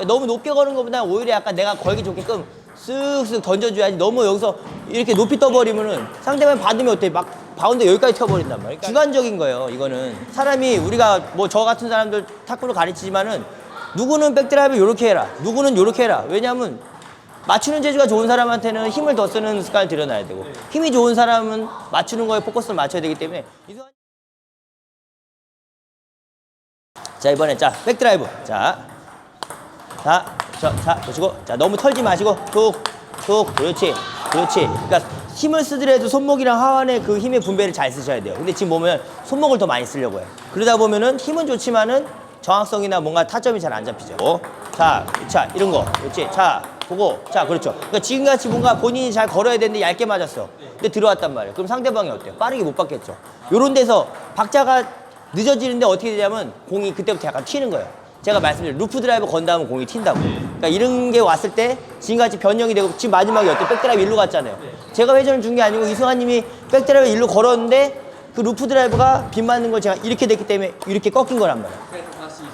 그러니까 너무 높게 거는 것보다 오히려 약간 내가 걸기 좋게끔 쓱쓱 던져줘야지 너무 여기서 이렇게 높이 떠버리면은 상대방 받으면 어때? 막 바운드 여기까지 튀어버린단 말이야. 그러니까 주관적인 거예요, 이거는. 사람이 우리가 뭐 저 같은 사람들 탁구를 가르치지만은 누구는 백드라이브 요렇게 해라. 누구는 요렇게 해라. 왜냐면 맞추는 재주가 좋은 사람한테는 힘을 더 쓰는 습관을 들여놔야 되고 힘이 좋은 사람은 맞추는 거에 포커스를 맞춰야 되기 때문에 자 이번에 자 백드라이브 자 자, 자, 자, 보시고. 자, 너무 털지 마시고. 툭, 툭. 그렇지. 그렇지. 그러니까 힘을 쓰더라도 손목이랑 하완의 그 힘의 분배를 잘 쓰셔야 돼요. 근데 지금 보면 손목을 더 많이 쓰려고 해요. 그러다 보면은 힘은 좋지만은 정확성이나 뭔가 타점이 잘 안 잡히죠. 자, 자, 이런 거. 그렇지. 자, 보고. 자, 그렇죠. 그러니까 지금같이 뭔가 본인이 잘 걸어야 되는데 얇게 맞았어. 근데 들어왔단 말이에요. 그럼 상대방이 어때요? 빠르게 못 받겠죠. 요런 데서 박자가 늦어지는데 어떻게 되냐면 공이 그때부터 약간 튀는 거예요. 제가 말씀드린 루프 드라이브 건 다음에 공이 튄다고. 그러니까 이런 게 왔을 때 지금같이 변형이 되고 지금 마지막에 어때? 백드라이브 일로 갔잖아요. 제가 회전을 준 게 아니고 이승환님이 백드라이브 일로 걸었는데 그 루프 드라이브가 빗 맞는 걸 제가 이렇게 됐기 때문에 이렇게 꺾인 거란 말이에요.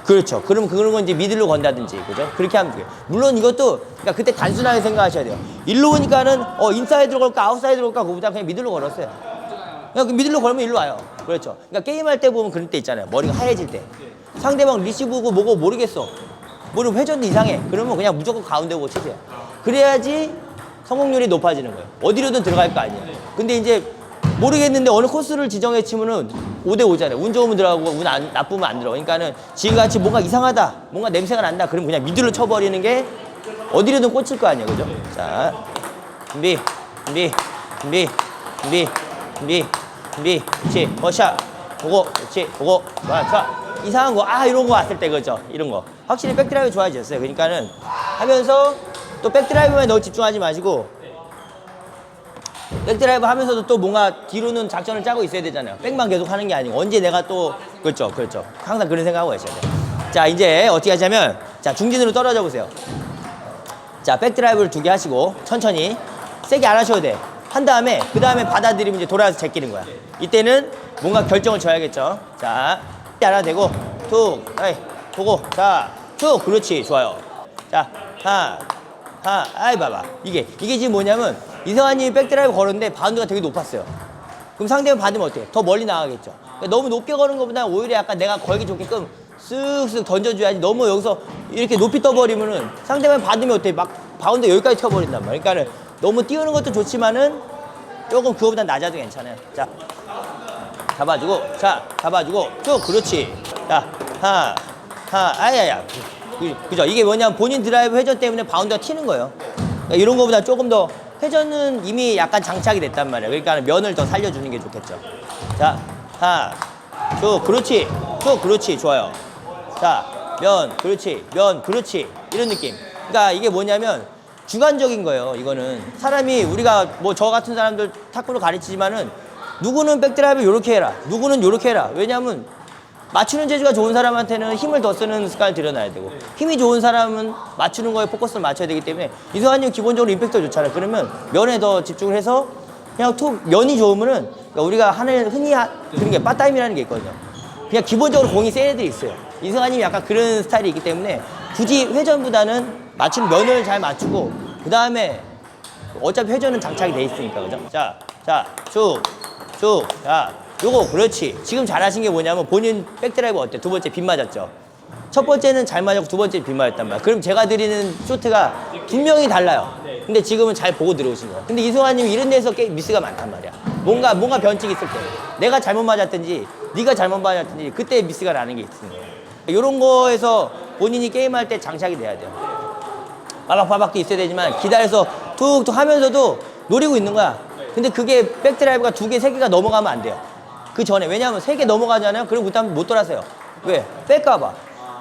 그렇죠. 그럼 그런 건 이제 미들로 건다든지, 그죠? 그렇게 하면 돼요. 물론 이것도, 그러니까 그때 단순하게 생각하셔야 돼요. 일로 오니까는, 어, 인사이드로 걸까, 아웃사이드로 걸까, 그거보다 그냥 미들로 걸었어요. 그냥 그 미들로 걸면 일로 와요. 그렇죠. 그러니까 게임할 때 보면 그럴 때 있잖아요. 머리가 하얘질 때. 상대방 리시브고 뭐고 모르겠어. 뭐는 회전도 이상해. 그러면 그냥 무조건 가운데 보고 치세요. 그래야지 성공률이 높아지는 거예요. 어디로든 들어갈 거 아니에요. 근데 이제 모르겠는데 어느 코스를 지정해 치면은 5대 5잖아요. 운 좋으면 들어가고 운 안, 나쁘면 안 들어가. 그러니까는 지금같이 뭔가 이상하다, 뭔가 냄새가 난다. 그러면 그냥 미들로 쳐버리는 게 어디로든 꽂힐 거 아니에요. 그죠? 자, 준비, 준비, 준비, 준비, 준비, 준비. 그렇지. 버샷. 보고, 그렇지. 보고. 좋아. 이상한 거, 아, 이런 거 왔을 때, 그죠? 이런 거. 확실히 백드라이브 좋아졌어요. 그러니까는 하면서 또 백드라이브만 너무 집중하지 마시고 백드라이브 하면서도 또 뭔가 뒤로는 작전을 짜고 있어야 되잖아요. 백만 계속 하는 게 아니고 언제 내가 또 그렇죠, 그렇죠. 항상 그런 생각하고 계셔야 돼요. 자 이제 어떻게 하자면 자 중진으로 떨어져 보세요. 자 백드라이브를 두 개 하시고 천천히 세게 안 하셔도 돼. 한 다음에 그 다음에 받아들이면 이제 돌아서 제끼는 거야. 이때는 뭔가 결정을 줘야겠죠. 자 하나 되고 툭, 에이 보고 자툭 그렇지 좋아요. 자 하나 하, 아이 봐봐. 이게 이게 지금 뭐냐면 이성환님이 백드라이브 걸었는데 바운드가 되게 높았어요. 그럼 상대방 받으면 어때요? 더 멀리 나가겠죠. 그러니까 너무 높게 거는 것보다 오히려 약간 내가 걸기 좋게끔 쓱쓱 던져줘야지 너무 여기서 이렇게 높이 떠버리면은 상대방 받으면 어때? 막 바운드 여기까지 튀어버린단 말이에요. 그러니까는 너무 띄우는 것도 좋지만은 조금 그거보다 낮아도 괜찮아요. 자, 잡아주고, 자, 잡아주고, 쭉, 그렇지. 자, 하나, 하나, 아야야. 그, 그죠? 이게 뭐냐면 본인 드라이브 회전 때문에 바운드가 튀는 거예요. 그러니까 이런 거보다 조금 더 회전은 이미 약간 장착이 됐단 말이에요. 그러니까 면을 더 살려주는 게 좋겠죠. 자, 하나, 쭉, 그렇지. 쭉, 그렇지. 좋아요. 자, 면, 그렇지. 면, 그렇지. 이런 느낌. 그러니까 이게 뭐냐면 주관적인 거예요. 이거는 사람이 우리가 뭐 저 같은 사람들 탁구를 가르치지만은 누구는 백드라이브 요렇게 해라. 누구는 요렇게 해라. 왜냐면 맞추는 재주가 좋은 사람한테는 힘을 더 쓰는 습관을 들여놔야 되고 힘이 좋은 사람은 맞추는 거에 포커스를 맞춰야 되기 때문에 이성환님 기본적으로 임팩트가 좋잖아요. 그러면 면에 더 집중을 해서 그냥 툭 면이 좋으면은 그러니까 우리가 하는 흔히 하, 그런 게 빠따임이라는 게 있거든요. 그냥 기본적으로 공이 센 애들이 있어요. 이승환님이 약간 그런 스타일이 있기 때문에 굳이 회전보다는 맞춘 면을 잘 맞추고 그 다음에 어차피 회전은 장착이 돼 있으니까 그죠? 자, 자, 쭉, 쭉, 자, 요거 그렇지. 지금 잘하신 게 뭐냐면 본인 백드라이브 어때? 두 번째 빗 맞았죠. 첫 번째는 잘 맞았고 두 번째 빗 맞았단 말이야. 그럼 제가 드리는 쇼트가 분명히 달라요. 근데 지금은 잘 보고 들어오신 거야. 근데 이승환님 이런 데서 게 미스가 많단 말이야. 뭔가 뭔가 변칙이 있을 때 내가 잘못 맞았든지 네가 잘못 맞았든지 그때 미스가 나는 게 거예요. 이런 거에서 본인이 게임할 때 장착이 돼야 돼요. 빠박빠박도 있어야 되지만 기다려서 툭툭 하면서도 노리고 있는 거야. 근데 그게 백드라이브가 두 개, 세 개가 넘어가면 안 돼요. 그 전에 왜냐하면 세 개 넘어가잖아요. 그럼 그다음 못 돌아서요. 왜? 뺄까봐.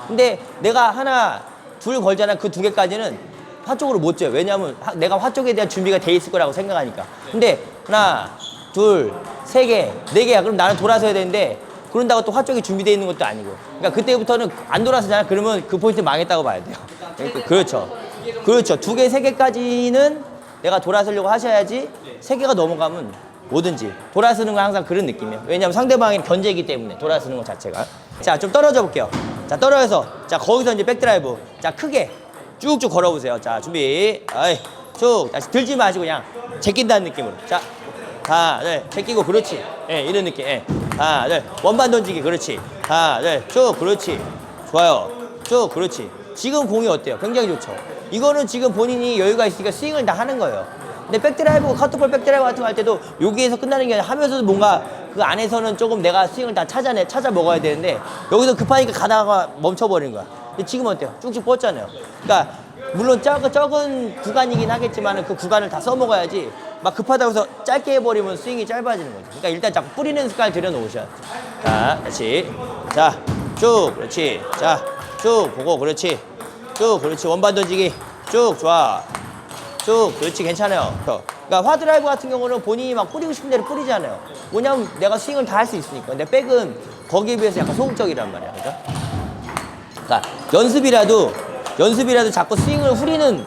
근데 내가 하나, 둘 걸잖아. 그 두 개까지는 화 쪽으로 못 져요. 왜냐하면 하- 내가 화 쪽에 대한 준비가 돼 있을 거라고 생각하니까. 근데 하나, 둘, 세 개, 네 개야. 그럼 나는 돌아서야 되는데 그런다고 또 화 쪽이 준비되어 있는 것도 아니고. 그러니까 그때부터는 안 돌아서잖아. 그러면 그 포인트 망했다고 봐야 돼요. 그러니까 그렇죠. 그렇죠. 두 개, 세 개까지는 내가 돌아서려고 하셔야지 세 개가 넘어가면 뭐든지 돌아서는 건 항상 그런 느낌이에요. 왜냐하면 상대방이 견제이기 때문에 돌아서는 것 자체가. 자, 좀 떨어져 볼게요. 자, 떨어져서 자 거기서 이제 백드라이브. 자, 크게 쭉쭉 걸어보세요. 자, 준비. 아이, 쭉. 다시 들지 마시고 그냥 제낀다는 느낌으로. 자, 하나, 둘, 제끼고 그렇지. 예, 이런 느낌. 예. 하나, 둘, 원반 던지기 그렇지. 하나, 둘, 쭉 그렇지. 좋아요. 쭉 그렇지. 지금 공이 어때요? 굉장히 좋죠. 이거는 지금 본인이 여유가 있으니까 스윙을 다 하는 거예요. 근데 백드라이브, 카트볼 백드라이브 같은 거 할 때도 여기에서 끝나는 게 아니라 하면서도 뭔가 그 안에서는 조금 내가 스윙을 다 찾아내, 찾아 먹어야 되는데 여기서 급하니까 가다가 멈춰버린 거야. 근데 지금 어때요? 쭉쭉 뻗잖아요. 그러니까 물론 작은, 적은 구간이긴 하겠지만 그 구간을 다 써먹어야지 막 급하다고 해서 짧게 해버리면 스윙이 짧아지는 거죠. 그러니까 일단 자꾸 뿌리는 습관을 들여놓으셔야 돼요. 자, 다시. 자, 쭉, 그렇지. 자, 쭉 보고, 그렇지. 쭉, 그렇지. 원반 던지기. 쭉, 좋아. 쭉, 그렇지. 괜찮아요. 그러니까 화드라이브 같은 경우는 본인이 막 뿌리고 싶은 대로 뿌리잖아요. 뭐냐면 내가 스윙을 다 할 수 있으니까. 근데 백은 거기에 비해서 약간 소극적이란 말이야. 그죠? 그러니까 연습이라도 연습이라도 자꾸 스윙을 후리는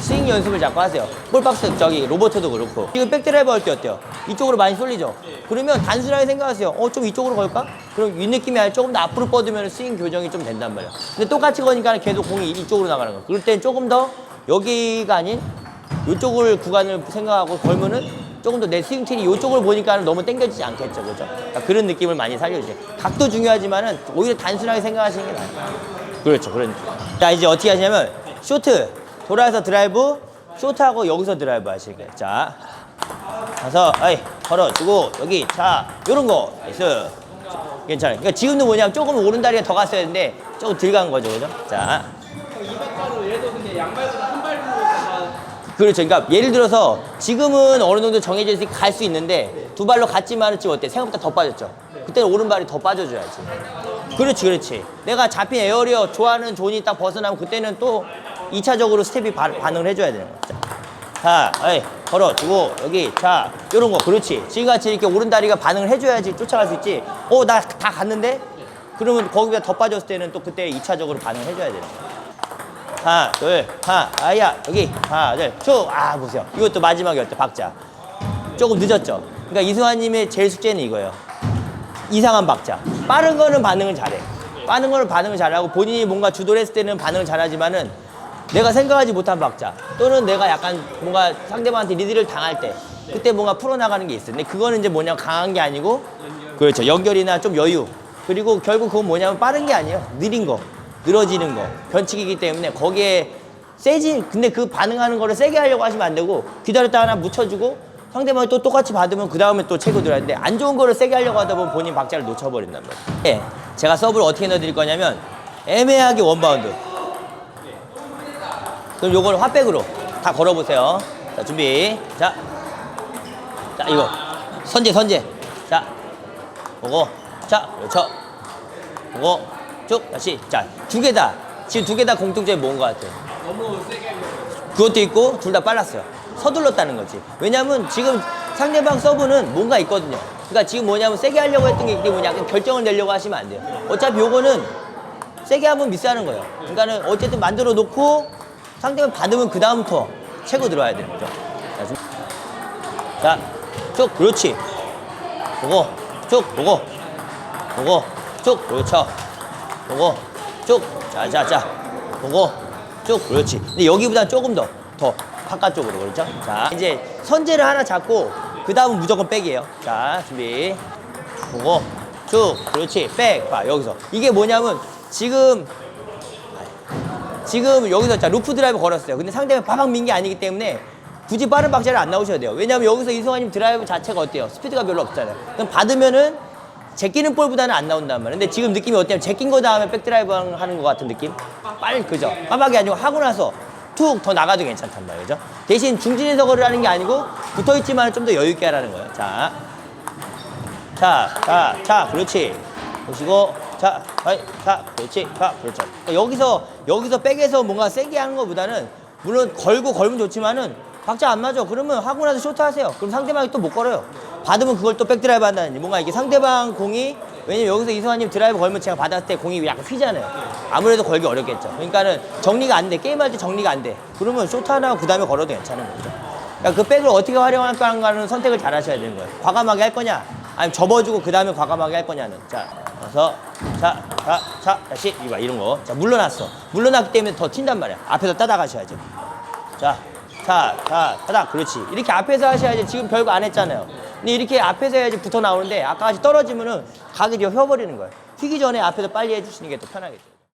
스윙 연습을 자꾸 하세요. 볼박스 저기 로버트도 그렇고 지금 백드라이브 할 때 어때요? 이쪽으로 많이 쏠리죠. 그러면 단순하게 생각하세요. 어 좀 이쪽으로 걸까? 그럼 이 느낌이 아니라 조금 더 앞으로 뻗으면 스윙 교정이 좀 된단 말이야. 근데 똑같이 거니까 계속 공이 이쪽으로 나가는 거야. 그럴 땐 조금 더 여기가 아닌 이쪽을 구간을 생각하고 걸면은 조금 더 내 스윙 틸이 이쪽을 보니까 너무 당겨지지 않겠죠, 그죠? 그러니까 그런 느낌을 많이 살려주세요. 각도 중요하지만은 오히려 단순하게 생각하시는 게 나아요. 그렇죠, 그런. 느낌. 자 이제 어떻게 하냐면 쇼트 돌아서 드라이브, 쇼트하고 여기서 드라이브 거예요. 자, 가서 아이 걸어주고 여기 자 요런 거 나이스. 괜찮아요. 그러니까 지금도 뭐냐면 조금 오른다리가 더 갔어야 되는데 조금 덜 간 거죠, 그죠? 자, 예를 들어 근데 양말보다 한 발로 가서 그렇죠. 그러니까 예를 들어서 지금은 어느 정도 정해져 있으니까 갈수 있는데 두 발로 갔지만은 지금 어때? 생각보다 더 빠졌죠. 그때는 오른발이 더 빠져줘야지. 그렇지, 그렇지. 내가 잡힌 에어리어 좋아하는 존이 딱 벗어나면 그때는 또 2차적으로 스텝이 바- 반응을 해줘야 되는 거죠. 자, 에이, 걸어주고 여기 자, 요런 거 그렇지. 지금같이 이렇게 오른다리가 반응을 해줘야지 쫓아갈 수 있지. 어, 나 다 갔는데? 그러면 거기가 더 빠졌을 때는 또 그때 2차적으로 반응을 해줘야 되는 거예요. 하나, 둘, 하나, 아야, 여기, 하나, 둘, 쭉, 아, 보세요. 이것도 마지막이었대, 박자. 조금 늦었죠? 그러니까 이승환님의 제일 숙제는 이거예요. 이상한 박자. 빠른 거는 반응을 잘해. 빠른 거는 반응을 잘하고 본인이 뭔가 주도를 했을 때는 반응을 잘하지만은 내가 생각하지 못한 박자 또는 내가 약간 뭔가 상대방한테 리드를 당할 때 그때 뭔가 풀어나가는 게 있어요. 근데 그거는 이제 뭐냐면 강한 게 아니고 그렇죠. 연결이나 좀 여유. 그리고 결국 그건 뭐냐면 빠른 게 아니에요. 느린 거. 늘어지는 거. 변칙이기 때문에 거기에 세지 근데 그 반응하는 거를 세게 하려고 하시면 안 되고 기다렸다 하나 묻혀주고 상대방이 또 똑같이 받으면 그 다음에 또 채고 들어야 되는데 안 좋은 거를 세게 하려고 하다 보면 본인 박자를 놓쳐버린단 말이에요. 예, 제가 서브를 어떻게 넣어드릴 거냐면 애매하게 원바운드. 그럼 요걸 핫백으로 다 걸어보세요. 자, 준비. 자. 자, 이거. 선제, 선제. 자. 보고. 자, 그렇죠. 보고. 쭉. 다시. 자, 두 개 다. 지금 두 개 다 공통점이 뭔 것 같아요? 너무 세게 그것도 있고 둘 다 빨랐어요. 서둘렀다는 거지. 왜냐면 지금 상대방 서브는 뭔가 있거든요. 그러니까 지금 뭐냐면 세게 하려고 했던 게 때문에 약간 결정을 내려고 하시면 안 돼요. 어차피 요거는 세게 하면 미스하는 거예요. 그러니까는 어쨌든 만들어 놓고 상대방 받으면 그 다음부터 채고 들어와야 되는 거죠. 자, 좀- 자, 쭉 그렇지. 보고 쭉 보고 보고 쭉 그렇죠. 보고 쭉 자 자자 보고 쭉 그렇지. 근데 여기보다 조금 더 더 바깥쪽으로 그렇죠. 자 이제 선제를 하나 잡고 그 다음은 무조건 백이에요. 자 준비 보고 쭉 그렇지 백 봐 여기서 이게 뭐냐면 지금 지금 여기서 자 루프 드라이브 걸었어요. 근데 상대가 바박 민 게 아니기 때문에 굳이 빠른 박자를 안 나오셔야 돼요. 왜냐하면 여기서 이승환님 드라이브 자체가 어때요? 스피드가 별로 없잖아요. 그럼 받으면은 제끼는 볼보다는 안 나온단 말이에요. 근데 지금 느낌이 어때요? 제낀 거 다음에 백드라이브 하는 것 같은 느낌? 빨리 그죠? 빠박이 아니고 하고 나서 툭 더 나가도 괜찮단 말이죠. 대신 중진에서 걸을 하는 게 아니고 붙어 있지만 좀 더 여유 있게 하라는 거예요. 자, 자, 자, 자, 그렇지. 보시고, 자, 아이, 자, 그렇지, 자, 그렇죠. 그러니까 여기서 여기서 백에서 뭔가 세게 하는 것보다는 물론 걸고 걸면 좋지만은 박자 안 맞아. 그러면 하고 나서 쇼트 하세요. 그럼 상대방이 또 못 걸어요. 받으면 그걸 또 백드라이브 한다든지 뭔가 이게 상대방 공이 왜냐면 여기서 이승환님 드라이브 걸면 제가 받았을 때 공이 약간 휘잖아요. 아무래도 걸기 어렵겠죠. 그러니까는 정리가 안 돼. 게임할 때 정리가 안 돼. 그러면 쇼트 하나 그 다음에 걸어도 괜찮은 거죠. 그러니까 그 백을 어떻게 활용할까는 선택을 잘 하셔야 되는 거예요. 과감하게 할 거냐, 아니면 접어주고 그 다음에 과감하게 할 거냐는. 자, 어서 자, 자, 자, 다시 이봐 이런 거. 자, 물러났어. 물러났기 때문에 더 튄단 말이야. 앞에서 따다가셔야죠. 자, 자, 자, 따닥. 그렇지. 이렇게 앞에서 하셔야지. 지금 별거 안 했잖아요. 근데 이렇게 앞에서 해야지 붙어 나오는데 아까 같이 떨어지면은 각이 휘어버리는 거예요. 휘기 전에 앞에서 빨리 해주시는 게 더 편하겠죠.